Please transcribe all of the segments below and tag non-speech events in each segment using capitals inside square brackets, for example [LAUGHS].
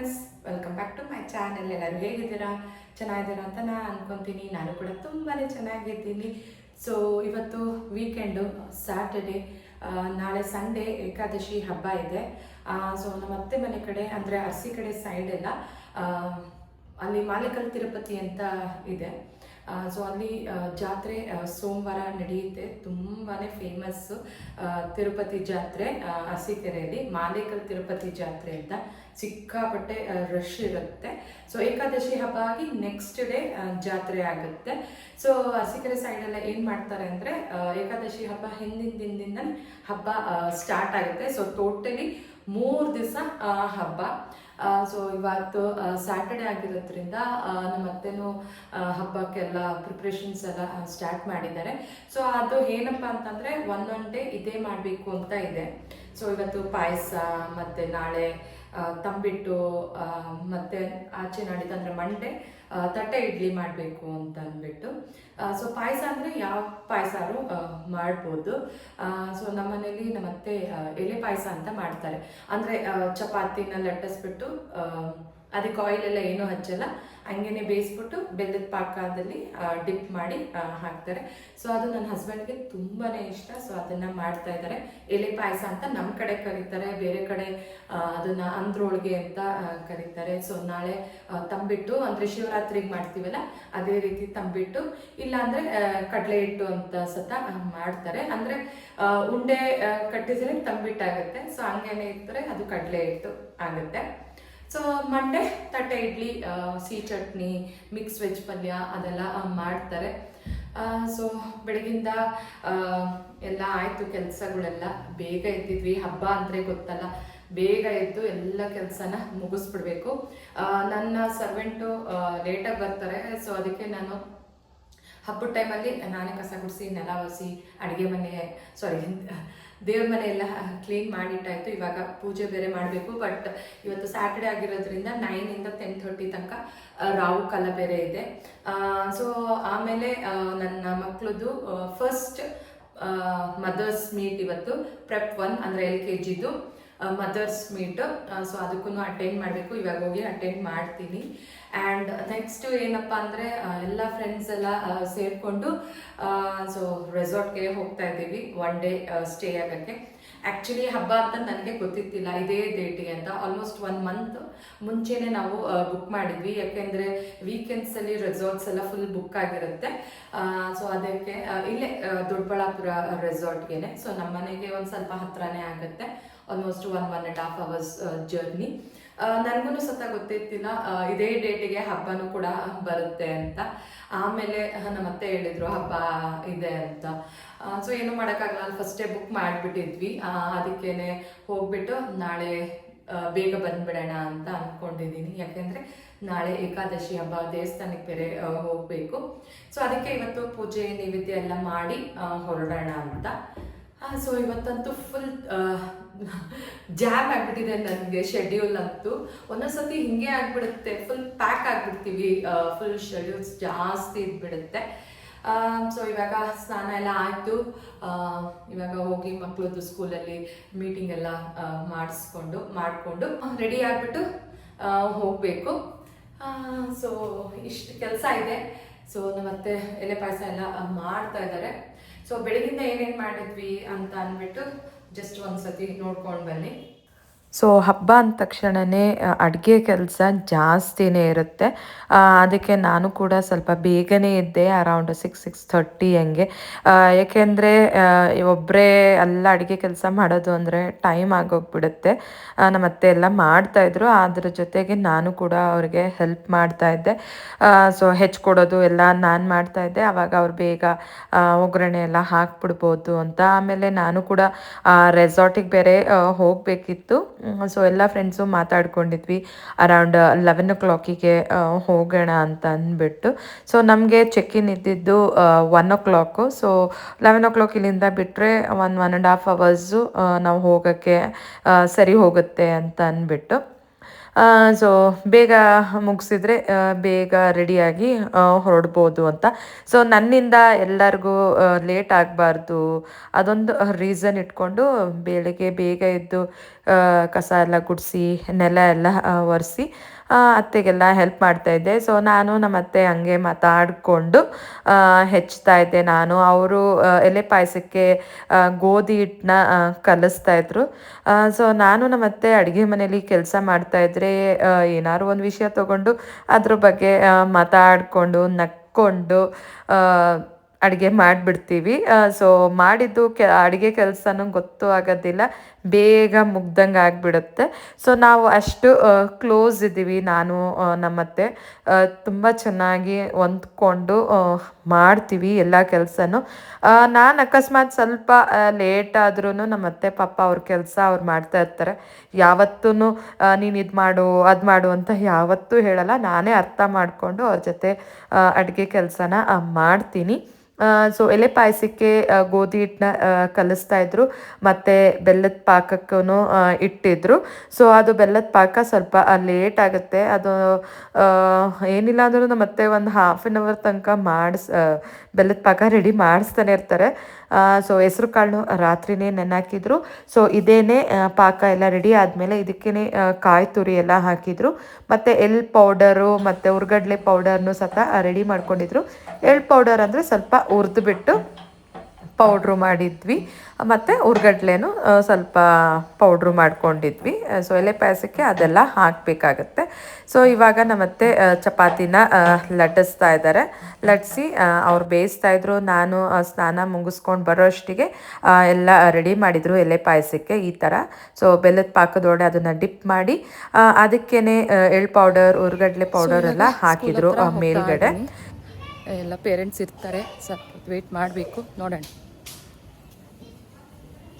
Friends welcome back to my channel ಎಲ್ಲರೂ ಹೇಗಿದ್ದೀರಾ? ಚೆನ್ನಾಗಿದ್ದೀರಾ ಅಂತ ನಾನು ಅನ್ಕೊತೀನಿ. ನಾನು ಕೂಡ ತುಂಬಾ ಚೆನ್ನಾಗಿದ್ದೀನಿ. ಸೊ ಇವತ್ತು ವೀಕೆಂಡು ಸ್ಯಾಟರ್ಡೆ ನಾಳೆ ಸಂಡೇ ಏಕಾದಶಿ ಹಬ್ಬ ಇದೆ. ಸೊ ನಮ್ಮ ಅತ್ತೆ ಮನೆ ಕಡೆ, ಅಂದರೆ ಅರಸಿ ಕಡೆ ಸೈಡ್ ಎಲ್ಲ ಅಲ್ಲಿ ಮಾಲಿಕಲ್ ತಿರುಪತಿ ಅಂತ ಇದೆ. ಸೊ ಅಲ್ಲಿ ಜಾತ್ರೆ ಸೋಮವಾರ ನಡೆಯುತ್ತೆ. ತುಂಬಾ ಫೇಮಸ್ ತಿರುಪತಿ ಜಾತ್ರೆ ಅರಸೀಕೆರೆಯಲ್ಲಿ, ಮಾಲೇಕಲ್ ತಿರುಪತಿ ಜಾತ್ರೆ ಅಂತ ಸಿಕ್ಕಾಪಟ್ಟೆ ರಶ್ ಇರುತ್ತೆ. ಸೊ ಏಕಾದಶಿ ಹಬ್ಬ ಆಗಿ ನೆಕ್ಸ್ಟ್ ಡೇ ಜಾತ್ರೆ ಆಗುತ್ತೆ. ಸೊ ಅರಸೀಕೆರೆ ಸೈಡೆಲ್ಲ ಏನು ಮಾಡ್ತಾರೆ ಅಂದರೆ ಏಕಾದಶಿ ಹಬ್ಬ ಹಿಂದಿನ ದಿನದಿಂದ ಹಬ್ಬ ಸ್ಟಾರ್ಟ್ ಆಗುತ್ತೆ. ಸೊ ಟೋಟಲಿ ಮೂರು ದಿವಸ ಹಬ್ಬ. ಸೊ ಇವತ್ತು ಸ್ಯಾಟರ್ಡೆ ಆಗಿರೋದ್ರಿಂದ ನಮ್ಮ ಅತ್ತೆನೂ ಹಬ್ಬಕ್ಕೆಲ್ಲ ಪ್ರಿಪ್ರೇಷನ್ಸ್ ಎಲ್ಲ ಸ್ಟಾರ್ಟ್ ಮಾಡಿದ್ದಾರೆ. ಸೊ ಅದು ಏನಪ್ಪ ಅಂತಂದರೆ ಒಂದೊಂದು ಡೇ ಇದೇ ಮಾಡಬೇಕು ಅಂತ ಇದೆ. ಸೊ ಇವತ್ತು ಪಾಯಸ, ಮತ್ತು ನಾಳೆ ತಂಬಿಟ್ಟು ಮತ್ತೆ ಆಚೆ ನಾಡಿದ್ದು ಮಂಡೆ ತಟ್ಟೆ ಇಡ್ಲಿ ಮಾಡಬೇಕು ಅಂತ ಅಂದ್ಬಿಟ್ಟು. ಸೊ ಪಾಯಸ ಅಂದರೆ ಯಾವ ಪಾಯಸಾರು ಮಾಡ್ಬೋದು. ಸೊ ನಮ್ಮನೇಲಿ ನಮ್ಮ ಅತ್ತೆ ಆ, ಎಲೆ ಪಾಯಸ ಅಂತ ಮಾಡ್ತಾರೆ. ಅಂದರೆ ಚಪಾತಿನ ಲಟ್ಟಿಸ್ಬಿಟ್ಟು ಅದಕ್ಕೆ ಆಯಿಲ್ ಎಲ್ಲ ಏನೂ ಹಚ್ಚಲ್ಲ. ಹಂಗೇನೆ ಬೇಯಿಸ್ಬಿಟ್ಟು ಬೆಲ್ಲದ ಪಾಕದಲ್ಲಿ ಡಿಪ್ ಮಾಡಿ ಹಾಕ್ತಾರೆ. ಸೊ ಅದು ನನ್ನ ಹಸ್ಬೆಂಡ್ಗೆ ತುಂಬಾ ಇಷ್ಟ. ಸೊ ಅದನ್ನು ಮಾಡ್ತಾ ಇದ್ದಾರೆ. ಎಲೆ ಪಾಯಸ ಅಂತ ನಮ್ಮ ಕಡೆ ಕರೀತಾರೆ. ಬೇರೆ ಕಡೆ ಅದನ್ನು ಅಂದ್ರೊಳಗೆ ಅಂತ ಕರೀತಾರೆ. ಸೊ ನಾಳೆ ತಂಬಿಟ್ಟು ಅಂದರೆ ಶಿವರಾತ್ರಿಗೆ ಮಾಡ್ತೀವಲ್ಲ ಅದೇ ರೀತಿ ತಂಬಿಟ್ಟು ಇಲ್ಲಾಂದರೆ ಕಡಲೆ ಹಿಟ್ಟು ಅಂತ ಸತ ಮಾಡ್ತಾರೆ. ಅಂದ್ರೆ ಉಂಡೆ ಕಟ್ಟಿದ್ರೆ ತಂಬಿಟ್ಟಾಗುತ್ತೆ. ಸೊ ಹಂಗೇನೆ ಇರ್ತಾರೆ, ಅದು ಕಡಲೆ ಹಿಟ್ಟು ಆಗುತ್ತೆ. ಸೊ ಮಂಡೆ, ತಟ್ಟೆ ಇಡ್ಲಿ ಸಿಹಿ ಚಟ್ನಿ ಮಿಕ್ಸ್ ವೆಜ್ ಪಲ್ಯ ಅದೆಲ್ಲ ಮಾಡ್ತಾರೆ. ಸೊ ಬೆಳಗಿಂದ ಎಲ್ಲ ಆಯಿತು ಕೆಲಸಗಳೆಲ್ಲ. ಬೇಗ ಎದ್ದಿದ್ವಿ. ಹಬ್ಬ ಅಂದರೆ ಗೊತ್ತಲ್ಲ. ಬೇಗ ಎದ್ದು ಎಲ್ಲ ಕೆಲಸನ ಮುಗಿಸ್ಬಿಡ್ಬೇಕು. ನನ್ನ ಸರ್ವೆಂಟು ಲೇಟಾಗಿ ಬರ್ತಾರೆ. ಸೊ ಅದಕ್ಕೆ ನಾನು ಹಬ್ಬದ ಟೈಮಲ್ಲಿ ನಾನೇ ಕಸ ಗುಡಿಸಿ, ನೆಲ ಒಸಿ ಅಡುಗೆ ಮನೆ ಸಾರಿ ದೇವ್ರ ಮನೆ ಎಲ್ಲ ಕ್ಲೀನ್ ಮಾಡಿಟ್ಟಾಯಿತು. ಇವಾಗ ಪೂಜೆ ಬೇರೆ ಮಾಡಬೇಕು. ಬಟ್ ಇವತ್ತು ಸ್ಯಾಟರ್ಡೆ ಆಗಿರೋದ್ರಿಂದ ನೈನಿಂದ ಟೆನ್ ಥರ್ಟಿ ತನಕ ರಾವು ಕಾಲ ಬೇರೆ ಇದೆ. ಸೊ ಆಮೇಲೆ ನನ್ನ ಮಕ್ಕಳದ್ದು ಫಸ್ಟ್ ಮದರ್ಸ್ ಮೀಟ್ ಇವತ್ತು ಪ್ರೆಪ್ ಒನ್ ಅಂದರೆ ಎಲ್ ಕೆ ಜಿದು ಮದರ್ಸ್ ಮೀಟ್ ಸೊ ಅದಕ್ಕೂ ಅಟೆಂಡ್ ಮಾಡಬೇಕು. ಇವಾಗ ಹೋಗಿ ಅಟೆಂಡ್ ಮಾಡ್ತೀನಿ. ಆ್ಯಂಡ್ ನೆಕ್ಸ್ಟ್ ಏನಪ್ಪ ಅಂದರೆ ಎಲ್ಲ ಫ್ರೆಂಡ್ಸ್ ಎಲ್ಲ ಸೇರಿಕೊಂಡು ಸೊ ರೆಸಾರ್ಟ್ಗೆ ಹೋಗ್ತಾ ಇದ್ದೀವಿ ಒನ್ ಡೇ ಸ್ಟೇ ಆಗೋಕ್ಕೆ. ಆ್ಯಕ್ಚುಲಿ ಹಬ್ಬ ಅಂತ ನನಗೆ ಗೊತ್ತಿತ್ತಿಲ್ಲ, ಇದೇ ಡೇಟಿಗೆ ಅಂತ. ಆಲ್ಮೋಸ್ಟ್ ಒನ್ ಮಂತ್ ಮುಂಚೆನೇ ನಾವು ಬುಕ್ ಮಾಡಿದ್ವಿ. ಯಾಕೆಂದರೆ ವೀಕೆಂಡ್ಸಲ್ಲಿ ರೆಸಾರ್ಟ್ಸ್ ಎಲ್ಲ ಫುಲ್ ಬುಕ್ ಆಗಿರುತ್ತೆ. ಸೊ ಅದಕ್ಕೆ ಇಲ್ಲೇ ದೊಡ್ಡಬಳ್ಳಾಪುರ ರೆಸಾರ್ಟ್ಗೆ ಸೊ ನಮ್ಮ ಮನೆಗೆ ಒಂದು ಸ್ವಲ್ಪ ಹತ್ರನೇ ಆಗುತ್ತೆ. Almost one one and half hours journey ನನಗೂ ಸತ ಗೊತ್ತಿತ್ತಿಲ್ಲ ಇದೇ ಡೇಟಿಗೆ ಹಬ್ಬನೂ ಕೂಡ ಬರುತ್ತೆ ಅಂತ. ಆಮೇಲೆ ನಮ್ಮ ಅತ್ತೆ ಹೇಳಿದ್ರು, ಹಬ್ಬ ಇದೆ ಅಂತ. ಸೊ ಏನು ಮಾಡೋಕ್ಕಾಗಲ್ಲ. ಫಸ್ಟೇ ಬುಕ್ ಮಾಡಿಬಿಟ್ಟಿದ್ವಿ. ಅದಕ್ಕೇನೆ ಹೋಗ್ಬಿಟ್ಟು ನಾಳೆ ಬೇಗ ಬಂದ್ಬಿಡೋಣ ಅಂತ ಅಂದ್ಕೊಂಡಿದ್ದೀನಿ ಯಾಕೆಂದರೆ ನಾಳೆ ಏಕಾದಶಿ ಹಬ್ಬ, ದೇವಸ್ಥಾನಕ್ಕೆ ಬೇರೆ ಹೋಗಬೇಕು. ಸೊ ಅದಕ್ಕೆ ಇವತ್ತು ಪೂಜೆ, ನೈವೇದ್ಯ ಎಲ್ಲ ಮಾಡಿ ಹೊರಡೋಣ ಅಂತ. ಸೊ ಇವತ್ತಂತೂ ಫುಲ್ ಜಾಮ್ ಆಗಿಬಿಟ್ಟಿದೆ ನನಗೆ ಶೆಡ್ಯೂಲ್ ಅಂತೂ. ಒಂದೊಂದ್ಸತಿ ಹಿಂಗೆ ಆಗ್ಬಿಡುತ್ತೆ ಫುಲ್ ಪ್ಯಾಕ್ ಆಗಿಬಿಡ್ತೀವಿ ಫುಲ್ ಶೆಡ್ಯೂಲ್ಸ್ ಜಾಸ್ತಿ ಇದ್ಬಿಡುತ್ತೆ. ಸೊ ಇವಾಗ ಸ್ನಾನ ಎಲ್ಲ ಆಯಿತು. ಇವಾಗ ಹೋಗಿ ಮಕ್ಕಳದ್ದು ಸ್ಕೂಲಲ್ಲಿ ಮೀಟಿಂಗ್ ಎಲ್ಲ ಮಾಡಿಸ್ಕೊಂಡು, ಮಾಡಿಕೊಂಡು ರೆಡಿ ಆಗಿಬಿಟ್ಟು ಹೋಗಬೇಕು. ಸೊ ಇಷ್ಟು ಕೆಲಸ ಇದೆ. ಸೊ ನಮ್ಮತ್ತೆ ಎಲೆ ಪಾಯಸ ಎಲ್ಲ ಮಾಡ್ತಾ ಇದ್ದಾರೆ. ಸೊ ಬೆಳಗಿಂದ ಏನೇನು ಮಾಡಿದ್ವಿ ಅಂತ ಅಂದ್ಬಿಟ್ಟು ಜಸ್ಟ್ ಒಂದ್ಸತಿ ನೋಡ್ಕೊಂಡು ಬನ್ನಿ. ಸೊ ಹಬ್ಬ ಅಂದ ತಕ್ಷಣವೇ ಅಡುಗೆ ಕೆಲಸ ಜಾಸ್ತಿನೇ ಇರುತ್ತೆ. ಅದಕ್ಕೆ ನಾನು ಕೂಡ ಸ್ವಲ್ಪ ಬೇಗನೆ ಇದ್ದೆ ಅರೌಂಡ್ ಸಿಕ್ಸ್ ಸಿಕ್ಸ್ ಥರ್ಟಿ ಹಂಗೆ. ಏಕೆಂದರೆ ಒಬ್ಬರೇ ಎಲ್ಲ ಅಡುಗೆ ಕೆಲಸ ಮಾಡೋದು ಅಂದರೆ ಟೈಮ್ ಆಗೋಗ್ಬಿಡುತ್ತೆ. ನಮ್ಮ ಅತ್ತೆ ಎಲ್ಲ ಮಾಡ್ತಾಯಿದ್ರು ಅದ್ರ ಜೊತೆಗೆ ನಾನು ಕೂಡ ಅವ್ರಿಗೆ ಹೆಲ್ಪ್ ಮಾಡ್ತಾಯಿದ್ದೆ ಸೊ ಹೆಚ್ಕೊಡೋದು ಎಲ್ಲ ನಾನು ಮಾಡ್ತಾ ಇದ್ದೆ. ಆವಾಗ ಅವ್ರು ಬೇಗ ಒಗ್ಗರಣೆ ಎಲ್ಲ ಹಾಕ್ಬಿಡ್ಬೋದು ಅಂತ. ಆಮೇಲೆ ನಾನು ಕೂಡ ರೆಸಾರ್ಟಿಗೆ ಬೇರೆ ಹೋಗಬೇಕಿತ್ತು. ಸೊ ಎಲ್ಲ ಫ್ರೆಂಡ್ಸು ಮಾತಾಡ್ಕೊಂಡಿದ್ವಿ ಅರೌಂಡ್ ಲೆವೆನ್ ಓ ಕ್ಲಾಕಿಗೆ ಹೋಗೋಣ ಅಂತ ಅಂದ್ಬಿಟ್ಟು. ಸೊ ನಮಗೆ ಚೆಕ್ ಇನ್ ಇದ್ದಿದ್ದು one o'clock so eleven o'clock ಇಲ್ಲಿಂದ ಬಿಟ್ಟರೆ one one and half hours ನಾವು ಹೋಗೋಕ್ಕೆ ಸರಿ ಹೋಗುತ್ತೆ ಅಂತ ಅಂದ್ಬಿಟ್ಟು. ಸೊ ಬೇಗ ಮುಗಿಸಿದ್ರೆ ಬೇಗ ರೆಡಿಯಾಗಿ ಹೊರಡ್ಬೋದು ಅಂತ. ಸೊ ನನ್ನಿಂದ ಎಲ್ಲರಿಗೂ ಲೇಟ್ ಆಗಬಾರ್ದು. ಅದೊಂದು ರೀಸನ್ ಇಟ್ಕೊಂಡು ಬೆಳಗ್ಗೆ ಬೇಗ ಎದ್ದು ಕಸ ಎಲ್ಲ ಗುಡಿಸಿ, ನೆಲ ಎಲ್ಲ ಒರೆಸಿ ಅತ್ತೆಗೆಲ್ಲ ಹೆಲ್ಪ್ ಮಾಡ್ತಾ ಇದ್ದೆ. ಸೊ ನಾನು ನಮ್ಮ ಅತ್ತೆ ಹಂಗೆ ಮಾತಾಡಿಕೊಂಡು ಹೆಚ್ತಾ ಇದ್ದೆ ನಾನು. ಅವರು ಎಲೆ ಪಾಯಸಕ್ಕೆ ಗೋಧಿ ಹಿಟ್ಟನ್ನ ಕಲಿಸ್ತಾ ಇದ್ರು. ಸೊ ನಾನು ನಮ್ಮ ಅತ್ತೆ ಅಡುಗೆ ಮನೇಲಿ ಕೆಲಸ ಮಾಡ್ತಾ ಇದ್ರೆ ಏನಾದ್ರು ಒಂದು ವಿಷಯ ತಗೊಂಡು, ಅದ್ರ ಬಗ್ಗೆ ಮಾತಾಡಿಕೊಂಡು, ನಕ್ಕೊಂಡು ಅಡುಗೆ ಮಾಡಿಬಿಡ್ತೀವಿ. ಸೊ ಮಾಡಿದ್ದು ಕೆ, ಅಡುಗೆ ಕೆಲಸನೂ ಗೊತ್ತೂ ಆಗೋದಿಲ್ಲ. ಬೇಗ ಮುಗ್ದಂಗೆ ಆಗಿಬಿಡುತ್ತೆ. ಸೊ ನಾವು ಅಷ್ಟು ಕ್ಲೋಸ್ ಇದ್ದೀವಿ. ನಾನು ನಮ್ಮತ್ತೆ. ತುಂಬ ಚೆನ್ನಾಗಿ ಹೊಂದ್ಕೊಂಡು ಮಾಡ್ತೀವಿ ಎಲ್ಲ ಕೆಲಸನೂ. ನಾನು ಅಕಸ್ಮಾತ್ ಸ್ವಲ್ಪ ಲೇಟ್ ಆದ್ರೂ ನಮ್ಮತ್ತೆ, ಪಾಪ ಅವ್ರ ಕೆಲಸ ಅವ್ರು ಮಾಡ್ತಾ ಇರ್ತಾರೆ. ಯಾವತ್ತೂ ನೀನು ಇದು ಮಾಡು, ಅದು ಮಾಡು ಅಂತ ಯಾವತ್ತೂ ಹೇಳಲ್ಲ. ನಾನೇ ಅರ್ಥ ಮಾಡಿಕೊಂಡು ಅವ್ರ ಜೊತೆ ಅಡುಗೆ ಕೆಲಸನ ಮಾಡ್ತೀನಿ. ಸೊ ಎಲೆ ಪಾಯಸಕ್ಕೆ ಗೋಧಿ ಹಿಟ್ಟನ್ನ ಕಲಿಸ್ತಾ ಇದ್ರು. ಮತ್ತು ಬೆಲ್ಲದ ಪಾಕಕ್ಕೂ ಇಟ್ಟಿದ್ರು. ಸೊ ಅದು ಬೆಲ್ಲದ ಪಾಕ ಸ್ವಲ್ಪ ಲೇಟ್ ಆಗುತ್ತೆ. ಅದು ಏನಿಲ್ಲ ಅಂದ್ರೂ ಮತ್ತೆ ಒಂದು ಹಾಫ್ ಆನ್ ಅವರ್ ತನಕ ಮಾಡಿಸ್ ಬೆಲ್ಲದ ಪಾಕ ರೆಡಿ ಮಾಡಿಸ್ತಾನೆ ಇರ್ತಾರೆ. ಸೊ ಹೆಸ್ರು ಕಾಳು ರಾತ್ರಿನೇ ನೆನಾಕಿದ್ರು ಸೊ ಇದೇನೆ ಪಾಕ ಎಲ್ಲ ರೆಡಿ ಆದಮೇಲೆ ಇದಕ್ಕೇ ಕಾಯಿ ತುರಿ ಎಲ್ಲ ಹಾಕಿದ್ರು. ಮತ್ತು ಎಲ್ ಪೌಡರು ಮತ್ತು ಉರ್ಗಡ್ಲೆ ಪೌಡರ್ನು ಸಹ ರೆಡಿ ಮಾಡ್ಕೊಂಡಿದ್ರು. ಎಳ್ ಪೌಡರ್ ಅಂದರೆ ಸ್ವಲ್ಪ ಉರ್ದು ಬಿಟ್ಟು ಪೌಡ್ರು ಮಾಡಿದ್ವಿ. ಮತ್ತು ಉರ್ಗಡ್ಲೆನೂ ಸ್ವಲ್ಪ ಪೌಡ್ರು ಮಾಡ್ಕೊಂಡಿದ್ವಿ. ಸೊ ಎಲೆ ಪಾಯಸಕ್ಕೆ ಅದೆಲ್ಲ ಹಾಕಬೇಕಾಗತ್ತೆ. ಸೊ ಇವಾಗ ನಮ್ಮತ್ತೆ ಚಪಾತಿನ ಲಟ್ಟಿಸ್ತಾ ಇದ್ದಾರೆ. ಲಟ್ಟಿಸಿ ಅವ್ರು ಬೇಯಿಸ್ತಾ ಇದ್ರು. ನಾನು ಸ್ನಾನ ಮುಗಿಸ್ಕೊಂಡು ಬರೋ ಅಷ್ಟಿಗೆ ಎಲ್ಲ ರೆಡಿ ಮಾಡಿದರು ಎಲೆ ಪಾಯಸಕ್ಕೆ ಈ ಥರ ಸೊ ಬೆಲ್ಲದ ಪಾಕದೊಡೆ ಅದನ್ನು ಡಿಪ್ ಮಾಡಿ ಅದಕ್ಕೇ ಅದಕ್ಕೇನೆ ಆ, ಎಳ್ ಪೌಡರ್ ಉರ್ಗಡ್ಲೆ ಪೌಡರ್ ಎಲ್ಲ ಹಾಕಿದ್ರು ಮೇಲ್ಗಡೆ. ಎಲ್ಲ ಪೇರೆಂಟ್ಸ್ ಇರ್ತಾರೆ. ಸ್ವಲ್ಪ ವೇಟ್ ಮಾಡಬೇಕು. ನೋಡೋಣ.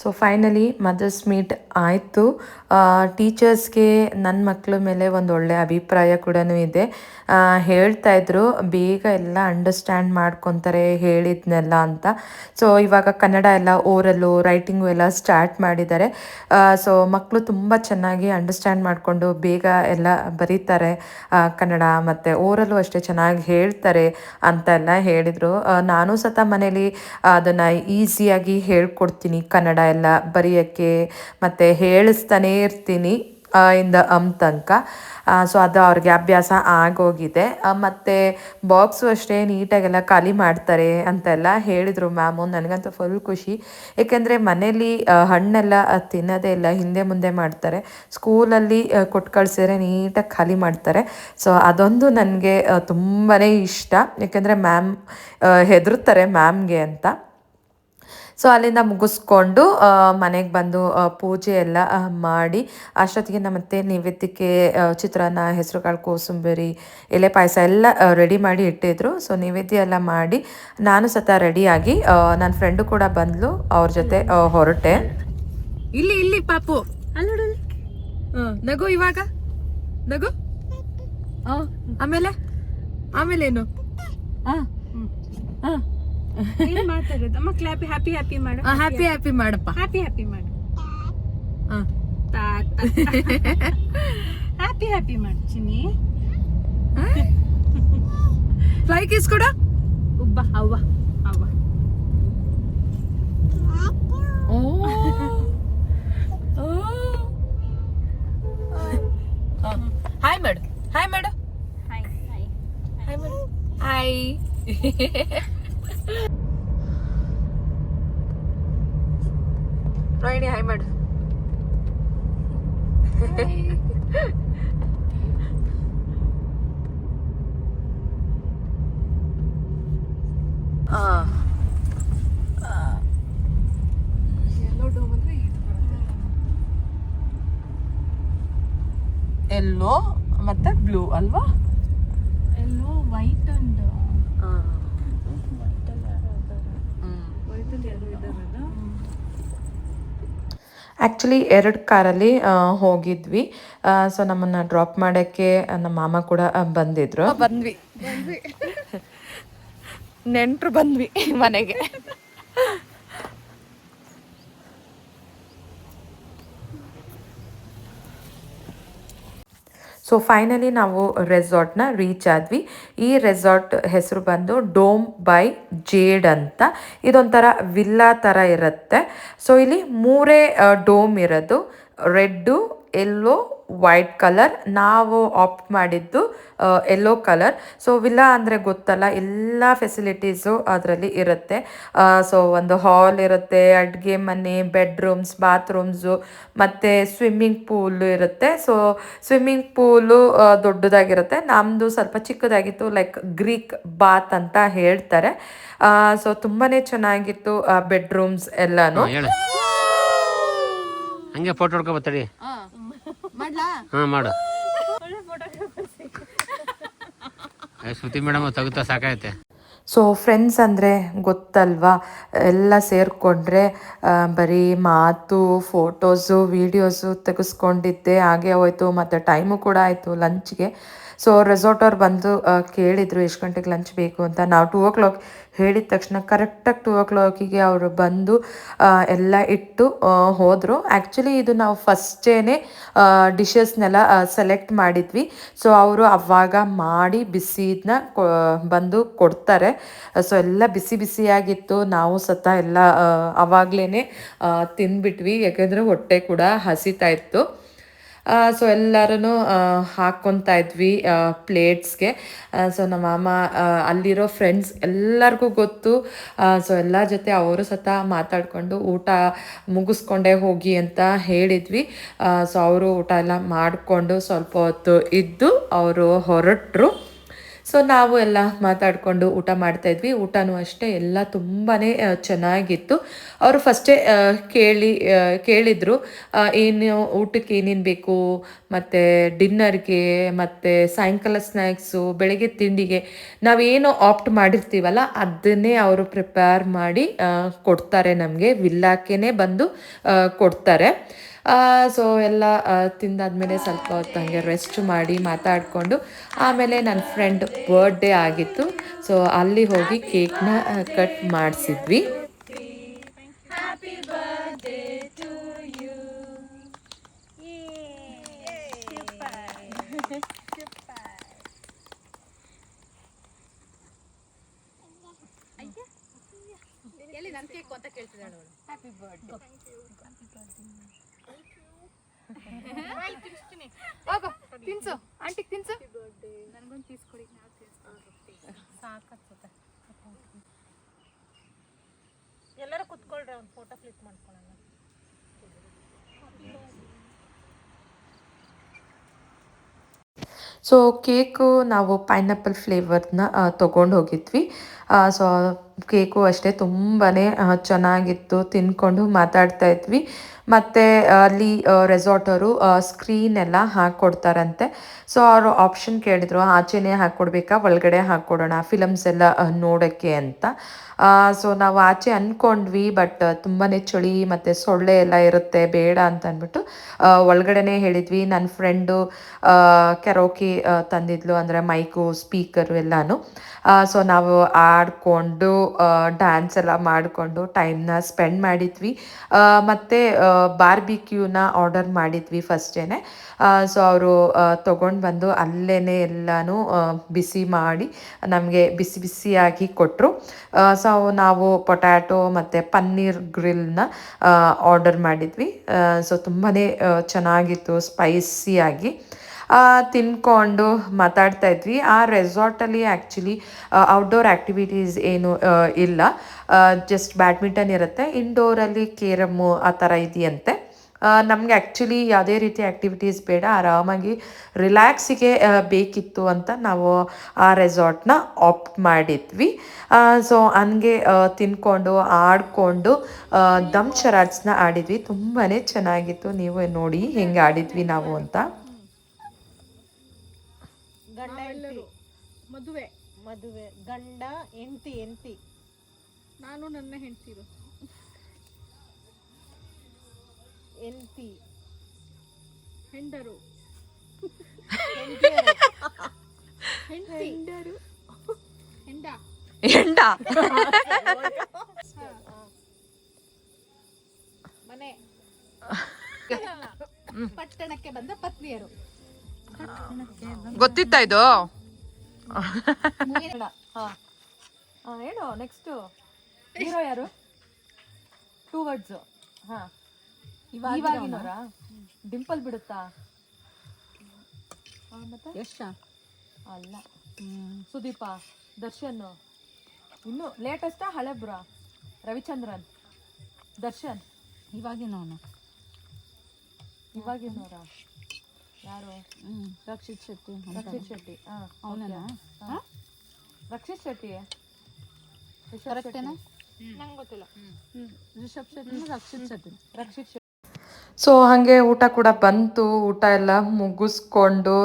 ಸೊ ಫೈನಲಿ ಮದರ್ಸ್ ಮೀಟ್ ಆಯಿತು. ಟೀಚರ್ಸ್ಗೆ ನನ್ನ ಮಕ್ಕಳ ಮೇಲೆ ಒಂದು ಒಳ್ಳೆ ಅಭಿಪ್ರಾಯ ಕೂಡ ಇದೆ. ಹೇಳ್ತಾ ಇದ್ರು, ಬೇಗ ಎಲ್ಲ ಅಂಡರ್ಸ್ಟ್ಯಾಂಡ್ ಮಾಡ್ಕೊತಾರೆ, ಹೇಳಿದ್ನೆಲ್ಲ ಅಂತ. ಸೊ ಇವಾಗ ಕನ್ನಡ ಎಲ್ಲ ಓರಲ್ಲು ರೈಟಿಂಗು ಎಲ್ಲ ಸ್ಟಾರ್ಟ್ ಮಾಡಿದ್ದಾರೆ. ಸೊ ಮಕ್ಕಳು ತುಂಬ ಚೆನ್ನಾಗಿ ಅಂಡರ್ಸ್ಟ್ಯಾಂಡ್ ಮಾಡಿಕೊಂಡು ಬೇಗ ಎಲ್ಲ ಬರೀತಾರೆ. ಕನ್ನಡ ಮತ್ತು ಓರಲ್ಲು ಅಷ್ಟೇ ಚೆನ್ನಾಗಿ ಹೇಳ್ತಾರೆ ಅಂತ ಎಲ್ಲ ಹೇಳಿದರು ನಾನು ಸತ ಮನೇಲಿ ಅದನ್ನು ಈಸಿಯಾಗಿ ಹೇಳ್ಕೊಡ್ತೀನಿ ಕನ್ನಡ ಎಲ್ಲ ಬರೆಯೋಕ್ಕೆ ಮತ್ತು ಹೇಳಿಸ್ತಾನೇ ಇರ್ತೀನಿ ಇಂದ ಅಮ್ ತನಕ. ಸೊ ಅದು ಅವ್ರಿಗೆ ಅಭ್ಯಾಸ ಆಗೋಗಿದೆ. ಮತ್ತು ಬಾಕ್ಸು ಅಷ್ಟೇ ನೀಟಾಗೆಲ್ಲ ಖಾಲಿ ಮಾಡ್ತಾರೆ ಅಂತೆಲ್ಲ ಹೇಳಿದರು ಮ್ಯಾಮು. ನನಗಂತೂ ಫುಲ್ ಖುಷಿ. ಏಕೆಂದರೆ ಮನೇಲಿ ಹಣ್ಣೆಲ್ಲ ತಿನ್ನೋದೇ ಇಲ್ಲ, ಹಿಂದೆ ಮುಂದೆ ಮಾಡ್ತಾರೆ. ಸ್ಕೂಲಲ್ಲಿ ಕೊಟ್ಟು ಕಳಿಸಿದ್ರೆ ನೀಟಾಗಿ ಖಾಲಿ ಮಾಡ್ತಾರೆ. ಸೊ ಅದೊಂದು ನನಗೆ ತುಂಬಾ ಇಷ್ಟ. ಏಕೆಂದರೆ ಮ್ಯಾಮ್ ಹೆದರ್ತಾರೆ ಮ್ಯಾಮ್ಗೆ ಅಂತ. ಸೊ ಅಲ್ಲಿಂದ ಮುಗಿಸ್ಕೊಂಡು ಮನೆಗೆ ಬಂದು ಪೂಜೆ ಎಲ್ಲ ಮಾಡಿ ಅಷ್ಟೊತ್ತಿಗೆ ನಮ್ಮತ್ತೆ ನೈವೇದ್ಯಕ್ಕೆ ಚಿತ್ರಾನ್ನ ಹೆಸರುಕಾಳು ಕೋಸಂಬರಿ ಎಲೆ ಪಾಯಸ ಎಲ್ಲ ರೆಡಿ ಮಾಡಿ ಇಟ್ಟಿದ್ರು. ಸೊ ನೈವೇದ್ಯ ಎಲ್ಲ ಮಾಡಿ ನಾನು ಸತ ರೆಡಿಯಾಗಿ ನನ್ನ ಫ್ರೆಂಡು ಕೂಡ ಬಂದ್ಲು ಅವ್ರ ಜೊತೆ ಹೊರಟೆ. ಇಲ್ಲಿ ಇಲ್ಲಿ ಪಾಪು. ನಗು ಇವಾಗ. ನಗು. ಆ, ಆಮೇಲೆ? ಆಮೇಲೆ ಏನು? ಏನ್ ಮಾತಾಡೋದು ಅಮ್ಮ ಕ್ಲಾಪಿ ಹ್ಯಾಪಿ ಹ್ಯಾಪಿ ಮಾಡು ಹ್ಯಾಪಿ ಹ್ಯಾಪಿ ಮಾಡಪ್ಪ ಹ್ಯಾಪಿ ಹ್ಯಾಪಿ ಮಾಡು ಆ. ಹ್ಯಾಪಿ ಹ್ಯಾಪಿ ಮಾಡು ಚಿನ್ನಿ ಫ್ಲೈ ಕಿಸ್ ಕೊಡ ಉಬ್ಬ ಅವ್ವ ಅವ್ವ ಹಾಯ್ ಮಾಡು ಹಾಯ್ ಮಾಡು ಹಾಯ್ ಹಾಯ್ ಹಾಯ್ ಮಾಡು ಹಾಯ್ ಆ್ಯಕ್ಚುಲಿ ಎರಡು ಕಾರಲ್ಲಿ ಹೋಗಿದ್ವಿ. ಸೊ ನಮ್ಮನ್ನು ಡ್ರಾಪ್ ಮಾಡೋಕ್ಕೆ ನಮ್ಮ ಮಾಮ ಕೂಡ ಬಂದಿದ್ರು. ಬಂದ್ವಿ. [LAUGHS] ನೆಂಟರು ಬಂದ್ವಿ ಮನೆಗೆ. ಸೊ ಫೈನಲಿ ನಾವು ರೆಸಾರ್ಟ್ನ ರೀಚ್ ಆದ್ವಿ. ಈ ರೆಸಾರ್ಟ್ ಹೆಸರು ಬಂದು ಡೋಮ್ ಬೈ ಜೇಡ್ ಅಂತ. ಇದೊಂಥರ ವಿಲ್ಲಾ ಥರ ಇರುತ್ತೆ. ಸೊ ಇಲ್ಲಿ ಮೂರೇ ಡೋಮ್ ಇರೋದು. ರೆಡ್ಡು ಎಲ್ಲೋ ವೈಟ್ ಕಲರ್ ನಾವು ಆಪ್ಟ್ ಮಾಡಿದ್ದು ಎಲ್ಲೋ ಕಲರ್ ಸೊ ವಿಲ್ಲಾ ಅಂದರೆ ಗೊತ್ತಲ್ಲ ಎಲ್ಲ ಫೆಸಿಲಿಟೀಸು ಅದರಲ್ಲಿ ಇರುತ್ತೆ. ಸೊ ಒಂದು ಹಾಲ್ ಇರುತ್ತೆ ಅಡುಗೆ ಮನೆ ಬೆಡ್ರೂಮ್ಸ್ ಬಾತ್ರೂಮ್ಸು ಮತ್ತು ಸ್ವಿಮ್ಮಿಂಗ್ ಪೂಲು ಇರುತ್ತೆ. ಸೊ ಸ್ವಿಮ್ಮಿಂಗ್ ಪೂಲು ದೊಡ್ಡದಾಗಿರುತ್ತೆ. ನಮ್ಮದು ಸ್ವಲ್ಪ ಚಿಕ್ಕದಾಗಿತ್ತು ಲೈಕ್ ಗ್ರೀಕ್ ಬಾತ್ ಅಂತ ಹೇಳ್ತಾರೆ. ಸೊ ತುಂಬಾ ಚೆನ್ನಾಗಿತ್ತು ಬೆಡ್ರೂಮ್ಸ್ ಎಲ್ಲನೂ. ಹಂಗೆ ಫೋಟೋ ಹಾ ಮಾಡು. ಏ, ಶ್ರುತಿ ಮೇಡಮ್ ತೆಗುತ್ತಾ ಸಾಕಾಯ್ತೆ. ಸೊ ಫ್ರೆಂಡ್ಸ್ ಅಂದರೆ ಗೊತ್ತಲ್ವಾ? ಎಲ್ಲ ಸೇರಿಕೊಂಡ್ರೆ ಬರೀ ಮಾತು ಫೋಟೋಸು ವೀಡಿಯೋಸು ತೆಗೆಸ್ಕೊಂಡಿದ್ದೆ ಹಾಗೆ ಹೋಯ್ತು ಮತ್ತು ಟೈಮು ಕೂಡ ಆಯಿತು ಲಂಚ್ಗೆ ಸೊ ರೆಸಾರ್ಟ್ ಅವ್ರು ಬಂದು ಕೇಳಿದರು ಎಷ್ಟು ಗಂಟೆಗೆ ಲಂಚ್ ಬೇಕು ಅಂತ. ನಾವು ಟೂ ಓ ಕ್ಲಾಕ್ ಹೇಳಿದ ತಕ್ಷಣ ಕರೆಕ್ಟಾಗಿ ಟೂ ಓ ಕ್ಲಾಕಿಗೆ ಅವರು ಬಂದು ಎಲ್ಲ ಇಟ್ಟು ಹೋದರು. ಆ್ಯಕ್ಚುಲಿ ಇದು ನಾವು ಫಸ್ಟೇನೆ ಡಿಶಸ್ನೆಲ್ಲ ಸೆಲೆಕ್ಟ್ ಮಾಡಿದ್ವಿ. ಸೊ ಅವರು ಅವಾಗ ಮಾಡಿ ಬಿಸಿದನ್ನ ಬಂದು ಕೊಡ್ತಾರೆ. ಸೊ ಎಲ್ಲ ಬಿಸಿ ಬಿಸಿಯಾಗಿತ್ತು. ನಾವು ಸತ ಎಲ್ಲ ಅವಾಗಲೇ ತಿಂದ್ಬಿಟ್ವಿ ಯಾಕೆಂದರೆ ಹೊಟ್ಟೆ ಕೂಡ ಹಸಿತಾ ಇತ್ತು. ಸೊ ಎಲ್ಲರೂ ಹಾಕ್ಕೊತಾ ಇದ್ವಿ ಪ್ಲೇಟ್ಸ್ಗೆ ಸೊ ನಮ್ಮ ಮಾಮ ಅಲ್ಲಿರೋ ಫ್ರೆಂಡ್ಸ್ ಎಲ್ಲರಿಗೂ ಗೊತ್ತು. ಸೊ ಎಲ್ಲ ಜೊತೆ ಅವರು ಸತ ಮಾತಾಡಿಕೊಂಡು ಊಟ ಮುಗಿಸ್ಕೊಂಡೇ ಹೋಗಿ ಅಂತ ಹೇಳಿದ್ವಿ. ಸೊ ಅವರು ಊಟ ಎಲ್ಲ ಮಾಡಿಕೊಂಡು ಸ್ವಲ್ಪ ಹೊತ್ತು ಇದ್ದು, ಅವರು ಹೊರಟರು. ಸೊ ನಾವು ಎಲ್ಲ ಮಾತಾಡಿಕೊಂಡು ಊಟ ಮಾಡ್ತಾ ಇದ್ವಿ. ಊಟನೂ ಅಷ್ಟೇ, ಎಲ್ಲ ತುಂಬಾ ಚೆನ್ನಾಗಿತ್ತು. ಅವರು ಫಸ್ಟೇ ಕೇಳಿ ಕೇಳಿದರು ಏನು ಊಟಕ್ಕೆ ಏನೇನು ಬೇಕು, ಮತ್ತು ಡಿನ್ನರ್ಗೆ ಮತ್ತು ಸಾಯಂಕಾಲ ಸ್ನ್ಯಾಕ್ಸು ಬೆಳಗ್ಗೆ ತಿಂಡಿಗೆ, ನಾವೇನು ಆಪ್ಟ್ ಮಾಡಿರ್ತೀವಲ್ಲ, ಅದನ್ನೇ ಅವರು ಪ್ರಿಪೇರ್ ಮಾಡಿ ಕೊಡ್ತಾರೆ ನಮಗೆ. ವಿಲ್ಲಾಕ್ಕೇ ಬಂದು ಕೊಡ್ತಾರೆ. ಸೊ ಎಲ್ಲ ತಿಂದಾದಮೇಲೆ ಸ್ವಲ್ಪ ಹೊತ್ತು ಹಂಗೆ ರೆಸ್ಟ್ ಮಾಡಿ ಮಾತಾಡಿಕೊಂಡು ಆಮೇಲೆ ನನ್ನ ಫ್ರೆಂಡ್ ಬರ್ಡೇ ಆಗಿತ್ತು. ಸೊ ಅಲ್ಲಿ ಹೋಗಿ ಕೇಕ್ನ ಕಟ್ ಮಾಡಿಸಿದ್ವಿ. ಸೊ ಕೇಕು ನಾವು ಪೈನಾಪಲ್ ಫ್ಲೇವರ್ನ ತೊಗೊಂಡು ಹೋಗಿದ್ವಿ. ಸೊ ಕೇಕು ಅಷ್ಟೇ ತುಂಬಾ ಚೆನ್ನಾಗಿತ್ತು. ತಿನ್ಕೊಂಡು ಮಾತಾಡ್ತಾ ಇದ್ವಿ. ಮತ್ತು ಅಲ್ಲಿ ರೆಸಾರ್ಟರು ಸ್ಕ್ರೀನ್ ಎಲ್ಲ ಹಾಕ್ಕೊಡ್ತಾರಂತೆ ಸೊ ಅವರು ಆಪ್ಷನ್ ಕೇಳಿದರು, ಆಚೆನೇ ಹಾಕ್ಕೊಡ್ಬೇಕಾ ಒಳಗಡೆ ಹಾಕ್ಕೊಡೋಣ ಫಿಲಮ್ಸ್ ಎಲ್ಲ ನೋಡೋಕ್ಕೆ ಅಂತ. ಸೊ ನಾವು ಆಚೆ ಅಂದ್ಕೊಂಡ್ವಿ ಬಟ್ ತುಂಬಾ ಚಳಿ ಮತ್ತು ಸೊಳ್ಳೆ ಎಲ್ಲ ಇರುತ್ತೆ, ಬೇಡ ಅಂತ ಅಂದ್ಬಿಟ್ಟು ಒಳಗಡೆ ಹೇಳಿದ್ವಿ. ನನ್ನ ಫ್ರೆಂಡು ಕೆರೋಕಿ ತಂದಿದ್ಲು, ಅಂದರೆ ಮೈಕು ಸ್ಪೀಕರು ಎಲ್ಲನೂ. ಸೊ ನಾವು ಆಡಿಕೊಂಡು ಡ್ಯಾನ್ಸ್ ಎಲ್ಲ ಮಾಡಿಕೊಂಡು ಟೈಮ್ನ ಸ್ಪೆಂಡ್ ಮಾಡಿದ್ವಿ. ಮತ್ತು ಬಾರ್ಬಿಕ್ಯೂನ ಆರ್ಡರ್ ಮಾಡಿದ್ವಿ ಫಸ್ಟೇ ಸೊ ಅವರು ತೊಗೊಂಡು ಬಂದು ಅಲ್ಲೇ ಎಲ್ಲನೂ ಬಿಸಿ ಮಾಡಿ ನಮಗೆ ಬಿಸಿ ಬಿಸಿಯಾಗಿ ಕೊಟ್ಟರು ಸೊ ನಾವು ಪೊಟ್ಯಾಟೊ ಮತ್ತು ಪನ್ನೀರ್ ಗ್ರಿಲ್ನ ಆರ್ಡರ್ ಮಾಡಿದ್ವಿ. ಸೊ ತುಂಬಾ ಚೆನ್ನಾಗಿತ್ತು ಸ್ಪೈಸಿಯಾಗಿ ತಿನ್ಕೊಂಡು ಮಾತಾಡ್ತಾ ಇದ್ವಿ. ಆ ರೆಸಾರ್ಟಲ್ಲಿ ಆ್ಯಕ್ಚುಲಿ ಔಟ್ಡೋರ್ ಆ್ಯಕ್ಟಿವಿಟೀಸ್ ಏನು ಇಲ್ಲ. ಜಸ್ಟ್ ಬ್ಯಾಡ್ಮಿಂಟನ್ ಇರುತ್ತೆ. ಇಂಡೋರಲ್ಲಿ ಕೇರಮ್ಮು ಆ ಥರ ಇದೆಯಂತೆ. ನಮಗೆ ಆ್ಯಕ್ಚುಲಿ ಯಾವುದೇ ರೀತಿ ಆ್ಯಕ್ಟಿವಿಟೀಸ್ ಬೇಡ. ಆರಾಮಾಗಿ ರಿಲ್ಯಾಕ್ಸಿಗೆ ಬೇಕಿತ್ತು ಅಂತ ನಾವು ಆ ರೆಸಾರ್ಟ್ನ ಆಪ್ಟ್ ಮಾಡಿದ್ವಿ. ಸೊ ಹಂಗೆ ತಿನ್ಕೊಂಡು, ಆಡಿಕೊಂಡು ದಮ್ ಶರಾಟ್ಸ್ನ ಆಡಿದ್ವಿ. ತುಂಬಾ ಚೆನ್ನಾಗಿತ್ತು. ನೀವು ನೋಡಿ ಹೆಂಗೆ ಆಡಿದ್ವಿ ನಾವು ಅಂತ. ಗಂಡ ಹೆಂಡತಿ. ಮದುವೆ. ಮದುವೆ. ಗಂಡ ಹೆಂಡತಿ ಹೆಂಡತಿ. ನಾನು ನನ್ನ ಹೆಂಡ್ತಿರು. ಹೆಂಡತಿ. ಹೆಂಡರು. ಹೆಂಡರು. ಹೆಂಡ. ಹೆಂಡ. ಮನೆ. ಪಟ್ಟಣಕ್ಕೆ ಬಂದ ಪತ್ನಿಯರು. ಗೊತ್ತಿತ್ತಾ ಇದು? ಹೇಳು ನೆಕ್ಸ್ಟ್ ಹೀರೋ ಯಾರು? ಟೂ ವರ್ಡ್ಸ್ ಹಾ. ಇವಾಗಿನವರ? ಡಿಂಪಲ್ ಬಿಡುತ್ತಾ? ಮತ್ತೆ? ಯಶ ಅಲ್ಲ. ಸುದೀಪ? ದರ್ಶನ್? ಇನ್ನು ಲೇಟೆಸ್ಟ್ ಹಳೆಬ್ರ ರವಿಚಂದ್ರನ್. ದರ್ಶನ್? ಇವಾಗಿನವನು. ಇವಾಗಿನವರ? ಯಾರು? ರಕ್ಷಿತ್ ಶೆಟ್ಟಿ ರಕ್ಷಿತ್ ಶೆಟ್ಟಿ. ಅವನೇನಾ? ರಕ್ಷಿತ್ ಶೆಟ್ಟಿ. ಕರೆಕ್ಟೇನಾ ನಂಗೆ ಗೊತ್ತಿಲ್ಲ. ರಿಷಬ್ ಶೆಟ್ಟಿ ರಕ್ಷಿತ್ ಶೆಟ್ಟಿ. ರಕ್ಷಿತ್ ಶೆಟ್ಟಿ. ಸೊ ಹಾಗೆ ಊಟ ಕೂಡ ಬಂತು. ಊಟ ಎಲ್ಲ ಮುಗಿಸ್ಕೊಂಡು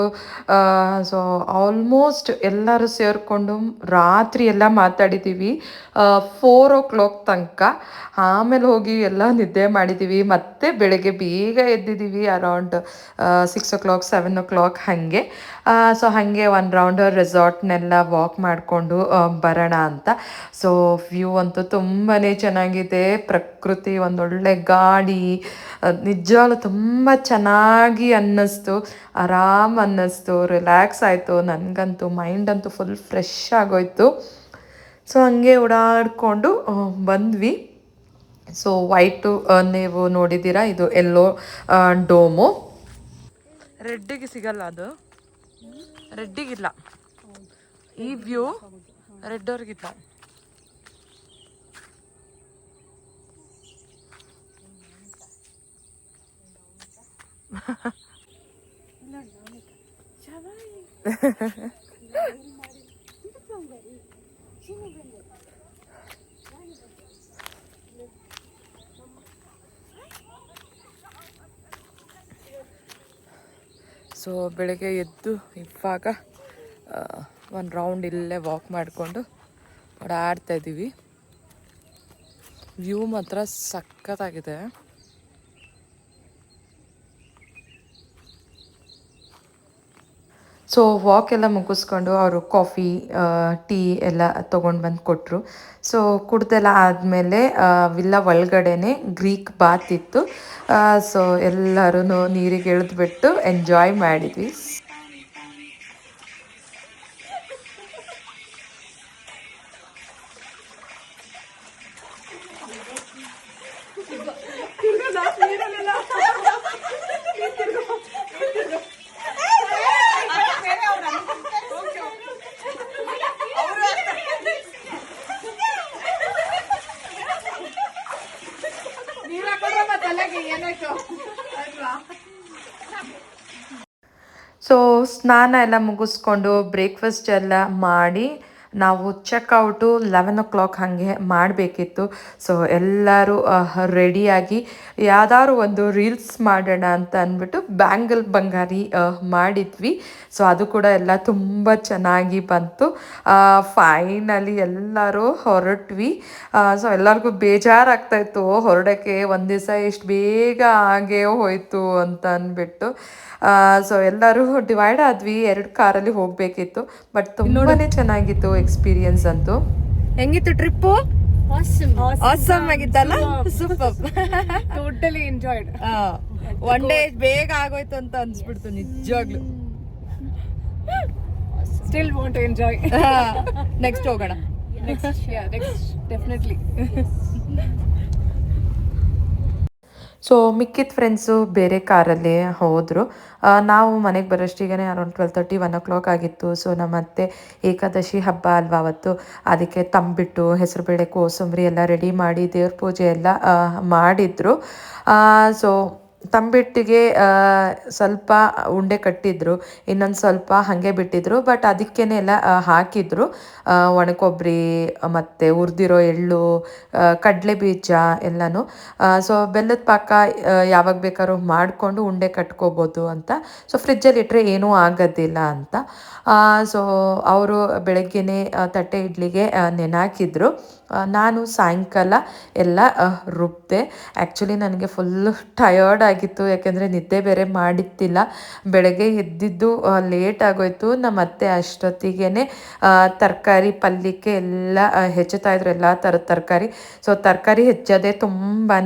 ಸೊ ಆಲ್ಮೋಸ್ಟ್ ಎಲ್ಲರೂ ಸೇರಿಕೊಂಡು ರಾತ್ರಿ ಎಲ್ಲ ಮಾತಾಡಿದ್ದೀವಿ ಫೋರ್ ಓ ಕ್ಲಾಕ್ ತನಕ. ಆಮೇಲೆ ಹೋಗಿ ಎಲ್ಲ ನಿದ್ದೆ ಮಾಡಿದ್ದೀವಿ ಮತ್ತೆ ಬೆಳಗ್ಗೆ ಬೇಗ ಎದ್ದಿದ್ದೀವಿ around six o'clock seven o'clock ಹಾಗೆ. ಸೊ ಹಾಗೆ ಒನ್ ರೌಂಡ್ ರೆಸಾರ್ಟ್ನೆಲ್ಲ ವಾಕ್ ಮಾಡಿಕೊಂಡು ಬರೋಣ ಅಂತ. ಸೊ ವ್ಯೂ ಅಂತೂ ತುಂಬಾ ಚೆನ್ನಾಗಿದೆ. ಪ್ರಕೃತಿ ಒಂದೊಳ್ಳೆ ಅದ್ ನಿಜವಾಗ್ಲೂ ತುಂಬ ಚೆನ್ನಾಗಿ ಅನ್ನಿಸ್ತು. ಆರಾಮ್ ಅನ್ನಿಸ್ತು. ರಿಲ್ಯಾಕ್ಸ್ ಆಯಿತು. ನನಗಂತೂ ಮೈಂಡ್ ಅಂತೂ ಫುಲ್ ಫ್ರೆಶ್ ಆಗೋಯ್ತು. ಸೊ ಹಂಗೆ ಓಡಾಡಿಕೊಂಡು ಬಂದ್ವಿ. ಸೊ ವೈಟು ನೀವು ನೋಡಿದ್ದೀರಾ? ಇದು ಎಲ್ಲೋ ಡೋಮು ರೆಡ್ಡಿಗೆ ಸಿಗಲ್ಲ ಅದು. ರೆಡ್ಡಿಗಿಲ್ಲ. ಈ ವ್ಯೂ ರೆಡ್ ಅವ್ರಿಗಿಲ್ಲ [LAUGHS] [LAUGHS] ಸೊ ಬೆಳಗ್ಗೆ ಎದ್ದು ಇವಾಗ ಒಂದು ರೌಂಡ್ ಇಲ್ಲೇ ವಾಕ್ ಮಾಡಿಕೊಂಡು ಓಡಾಡ್ತಾ ಇದ್ದೀವಿ ವ್ಯೂ ಮಾತ್ರ ಸಖತ್ತಾಗಿದೆ. ಸೊ ವಾಕ್ ಎಲ್ಲ ಮುಗಿಸ್ಕೊಂಡು ಅವರು ಕಾಫಿ ಟೀ ಎಲ್ಲ ತೊಗೊಂಡು ಬಂದು ಕೊಟ್ಟರು ಸೊ ಕುಡ್ದೆಲ್ಲ ಆದಮೇಲೆ ವಿಲ್ಲ ಒಳಗಡೆನೆ ಗ್ರೀಕ್ ಬಾತ್ ಇತ್ತು. ಸೊ ಎಲ್ಲರೂ ನೀರಿಗೆ ಇಳಿದ್ಬಿಟ್ಟು ಎಂಜಾಯ್ ಮಾಡಿದ್ವಿ. ಸ್ನಾನ ಎಲ್ಲ ಮುಗಿಸ್ಕೊಂಡು ಬ್ರೇಕ್ಫಾಸ್ಟ್ ಎಲ್ಲ ಮಾಡಿ ನಾವು ಚೆಕ್ಔಟು ಲೆವೆನ್ ಓ ಕ್ಲಾಕ್ ಹಾಗೆ ಮಾಡಬೇಕಿತ್ತು. ಸೊ ಎಲ್ಲರೂ ರೆಡಿಯಾಗಿ ಯಾವ್ದಾದ್ರು ಒಂದು ರೀಲ್ಸ್ ಮಾಡೋಣ ಅಂತ ಅಂದ್ಬಿಟ್ಟು ಬ್ಯಾಂಗಲ್ ಬಂಗಾರಿ ಮಾಡಿದ್ವಿ. ಸೊ ಅದು ಕೂಡ ಎಲ್ಲ ತುಂಬ ಚೆನ್ನಾಗಿ ಬಂತು. ಫೈನಲಿ ಎಲ್ಲರೂ ಹೊರಟ್ವಿ. ಸೊ ಎಲ್ಲರಿಗೂ ಬೇಜಾರಾಗ್ತಾಯಿತ್ತು. ಹೊರಡೋಕ್ಕೆ ಒಂದು ದಿವಸ ಎಷ್ಟು ಬೇಗ ಹಾಗೆ ಹೋಯಿತು ಅಂತ ಅಂದ್ಬಿಟ್ಟು. ಸೊ ಎಲ್ಲರೂ ಡಿವೈಡ್ ಆದ್ವಿ. ಎರಡು ಕಾರಲ್ಲಿ ಹೋಗಬೇಕಿತ್ತು. ಬಟ್ ತುಂಬಾ ಚೆನ್ನಾಗಿತ್ತು ಎಕ್ಸ್ಪೀರಿಯನ್ಸ್ ಅಂತೂ. ಹೆಂಗಿತ್ತು ಟ್ರಿಪ್ಪು ಆಸಮ್ ಆಗಿತ್ತಲ್ಲ? Super totally enjoyed one day ಬೇಗ ಆಗೋಯ್ತು ಅಂತ ಅನ್ಸ್ಬಿಡ್ತು ನಿಜವಾಗ್ಲು. Still want to enjoy next ಹೋಗೋಣ. ನೆಕ್ಸ್ಟ್ ನೆಕ್ಸ್ಟ್ ಡೆಫಿನೆಟ್ಲಿ ಸೊ ಮಿಕ್ಕಿದ ಫ್ರೆಂಡ್ಸು ಬೇರೆ ಕಾರಲ್ಲಿ ಹೋದರು. ನಾವು ಮನೆಗೆ ಬರೋಷ್ಟಿಗೆ around twelve thirty one o'clock ಆಗಿತ್ತು. ಸೊ ನಮ್ಮ ಅತ್ತೆ ಏಕಾದಶಿ ಹಬ್ಬ ಅಲ್ವಾ ಅವತ್ತು? ಅದಕ್ಕೆ ತಂಬಿಟ್ಟು, ಹೆಸರುಬೇಳೆ, ಕೋಸಂಬರಿ ಎಲ್ಲ ರೆಡಿ ಮಾಡಿ ದೇವ್ರ ಪೂಜೆ ಎಲ್ಲ ಮಾಡಿದ್ರು. ಸೊ ತಂಬಿಟ್ಟಿಗೆ ಸ್ವಲ್ಪ ಉಂಡೆ ಕಟ್ಟಿದ್ರು ಇನ್ನೊಂದು ಸ್ವಲ್ಪ ಹಾಗೆ ಬಿಟ್ಟಿದ್ರು ಬಟ್ ಅದಕ್ಕೇನೆ ಎಲ್ಲ ಹಾಕಿದ್ರು. ಒಣಕೊಬ್ಬರಿ ಮತ್ತು ಹುರಿದಿರೋ ಎಳ್ಳು ಕಡಲೆ ಬೀಜ ಎಲ್ಲನೂ. ಸೊ ಬೆಲ್ಲದ ಪಾಕ ಯಾವಾಗ ಬೇಕಾದ್ರೂ ಮಾಡಿಕೊಂಡು ಉಂಡೆ ಕಟ್ಕೋಬೋದು ಅಂತ. ಸೊ ಫ್ರಿಜ್ಜಲ್ಲಿ ಇಟ್ಟರೆ ಏನೂ ಆಗೋದಿಲ್ಲ ಅಂತ. ಸೊ ಅವರು ಬೆಳಗ್ಗೆನೆ ತಟ್ಟೆ ಇಡ್ಲಿಗೆ ನೆನೆ ನೆನಾಕಿದ್ರು ಆ, ನಾನು ಸಾಯಂಕಾಲ ಎಲ್ಲ ರುಬ್ಬಿದೆ ಆ್ಯಕ್ಚುಲಿ ನನಗೆ ಫುಲ್ ಟಯರ್ಡ್ ಆಗಿತ್ತು, ಯಾಕೆಂದರೆ ನಿದ್ದೆ ಬೇರೆ ಮಾಡಿತ್ತಿಲ್ಲ ಬೆಳಗ್ಗೆ ಎದ್ದಿದ್ದು ಲೇಟ್ ಆಗೋಯ್ತು. ನಮ್ಮ ಅತ್ತೆ ಅಷ್ಟೊತ್ತಿಗೆ ತರಕಾರಿ ಪಲ್ಯಕ್ಕೆ ಎಲ್ಲ ಹೆಚ್ಚುತ್ತಾ ಇದ್ರು, ಎಲ್ಲ ಥರದ ತರಕಾರಿ. ಸೊ ತರಕಾರಿ ಹೆಚ್ಚೋದೇ ತುಂಬಾ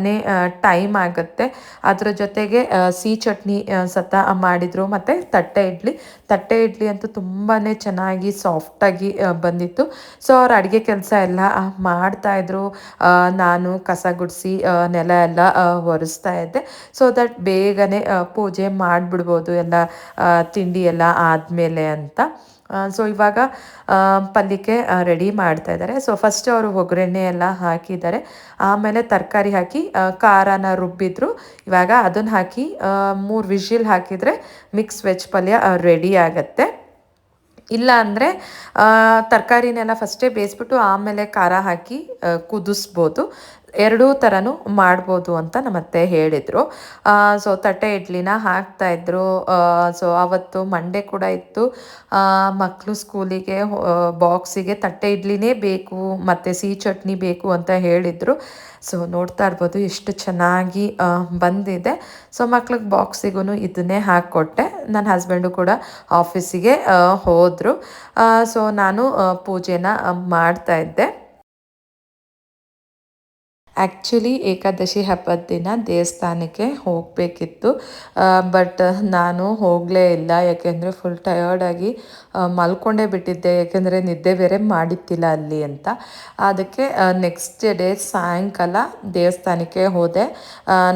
ಟೈಮ್ ಆಗುತ್ತೆ. ಅದರ ಜೊತೆಗೆ ಸಿಹಿ ಚಟ್ನಿ ಸತ ಮಾಡಿದರು. ಮತ್ತು ತಟ್ಟೆ ಇಡ್ಲಿ. ತಟ್ಟೆ ಇಡ್ಲಿ ಅಂತೂ ತುಂಬಾ ಚೆನ್ನಾಗಿ ಸಾಫ್ಟಾಗಿ ಬಂದಿತ್ತು. ಸೊ ಅವ್ರು ಅಡುಗೆ ಕೆಲಸ ಎಲ್ಲ ಮಾಡ್ತಾಯಿದ್ರು ನಾನು ಕಸ ಗುಡಿಸಿ ನೆಲ ಎಲ್ಲ ಒರೆಸ್ತಾ ಇದ್ದೆ. ಸೊ ದಟ್ ಬೇಗನೆ ಪೂಜೆ ಮಾಡಿಬಿಡ್ಬೋದು ಎಲ್ಲ ತಿಂಡಿ ಎಲ್ಲ ಆದಮೇಲೆ ಅಂತ. ಸೊ ಇವಾಗ ಪಲ್ಯಕ್ಕೆ ರೆಡಿ ಮಾಡ್ತಾ ಇದ್ದಾರೆ. ಸೊ ಫಸ್ಟ್ ಅವರು ಒಗ್ಗರಣೆ ಎಲ್ಲ ಹಾಕಿದ್ದಾರೆ. ಆಮೇಲೆ ತರಕಾರಿ ಹಾಕಿ ಖಾರನ ರುಬ್ಬಿದ್ರು. ಇವಾಗ ಅದನ್ನು ಹಾಕಿ ಮೂರು ವಿಷಿಲ್ ಹಾಕಿದರೆ ಮಿಕ್ಸ್ ವೆಜ್ ಪಲ್ಯ ರೆಡಿ ಆಗುತ್ತೆ. ಇಲ್ಲ ಅಂದರೆ ತರಕಾರಿನೆಲ್ಲ ಫಸ್ಟೇ ಬೇಯಿಸ್ಬಿಟ್ಟು ಆಮೇಲೆ ಖಾರ ಹಾಕಿ ಕುದಿಸ್ಬೋದು. ಎರಡೂ ಥರನೂ ಮಾಡ್ಬೋದು ಅಂತ ನಮ್ಮತ್ತೆ ಹೇಳಿದರು. ಸೊ ತಟ್ಟೆ ಇಡ್ಲಿನ ಹಾಕ್ತಾಯಿದ್ರು ಸೊ ಅವತ್ತು ಮಂಡೆ ಕೂಡ ಇತ್ತು. ಮಕ್ಕಳು ಸ್ಕೂಲಿಗೆ ಬಾಕ್ಸಿಗೆ ತಟ್ಟೆ ಇಡ್ಲಿನೇ ಬೇಕು, ಮತ್ತು ಸಿಹಿ ಚಟ್ನಿ ಬೇಕು ಅಂತ ಹೇಳಿದರು. ಸೊ ನೋಡ್ತಾ ಇರ್ಬೋದು ಎಷ್ಟು ಚೆನ್ನಾಗಿ ಬಂದಿದೆ. ಸೊ ಮಕ್ಳಿಗೆ ಬಾಕ್ಸಿಗೂ ಇದನ್ನೇ ಹಾಕ್ಕೊಟ್ಟೆ. ನನ್ನ ಹಸ್ಬೆಂಡು ಕೂಡ ಆಫೀಸಿಗೆ ಹೋದರು. ಸೊ ನಾನು ಪೂಜೆನ ಮಾಡ್ತಾಯಿದ್ದೆ ಆ್ಯಕ್ಚುಲಿ ಏಕಾದಶಿ ಹಬ್ಬದ ದಿನ ದೇವಸ್ಥಾನಕ್ಕೆ ಹೋಗಬೇಕಿತ್ತು. ಬಟ್ ನಾನು ಹೋಗಲೇ ಇಲ್ಲ. ಯಾಕೆಂದರೆ ಫುಲ್ ಟಯರ್ಡಾಗಿ ಮಲ್ಕೊಂಡೇ ಬಿಟ್ಟಿದ್ದೆ. ಯಾಕೆಂದರೆ ನಿದ್ದೆ ಬೇರೆ ಮಾಡಿತ್ತಿಲ್ಲ ಅಲ್ಲಿ ಅಂತ. ಅದಕ್ಕೆ ನೆಕ್ಸ್ಟ್ ಡೇ ಸಾಯಂಕಾಲ ದೇವಸ್ಥಾನಕ್ಕೆ ಹೋದೆ.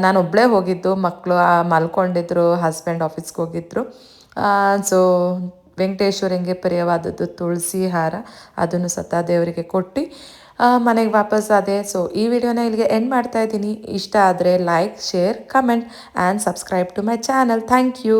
ನಾನು ಒಬ್ಬಳೇ ಹೋಗಿದ್ದು. ಮಕ್ಕಳು ಮಲ್ಕೊಂಡಿದ್ರು. ಹಸ್ಬೆಂಡ್ ಆಫೀಸ್ಗೆ ಹೋಗಿದ್ರು. ಸೊ ವೆಂಕಟೇಶ್ವರಂಗೆ ಪ್ರಿಯವಾದದ್ದು ತುಳಸಿ ಹಾರ. ಅದನ್ನು ಸತಾದೇವರಿಗೆ ಕೊಟ್ಟು ಮನೆಗೆ ವಾಪಸ್ ಆದೆ ಸೊ ಈ ವಿಡಿಯೋನ ಇಲ್ಲಿಗೆ ಎಂಡ್ ಮಾಡ್ತಾ ಇದ್ದೀನಿ. ಇಷ್ಟ ಆದರೆ like share comment and subscribe to my channel thank you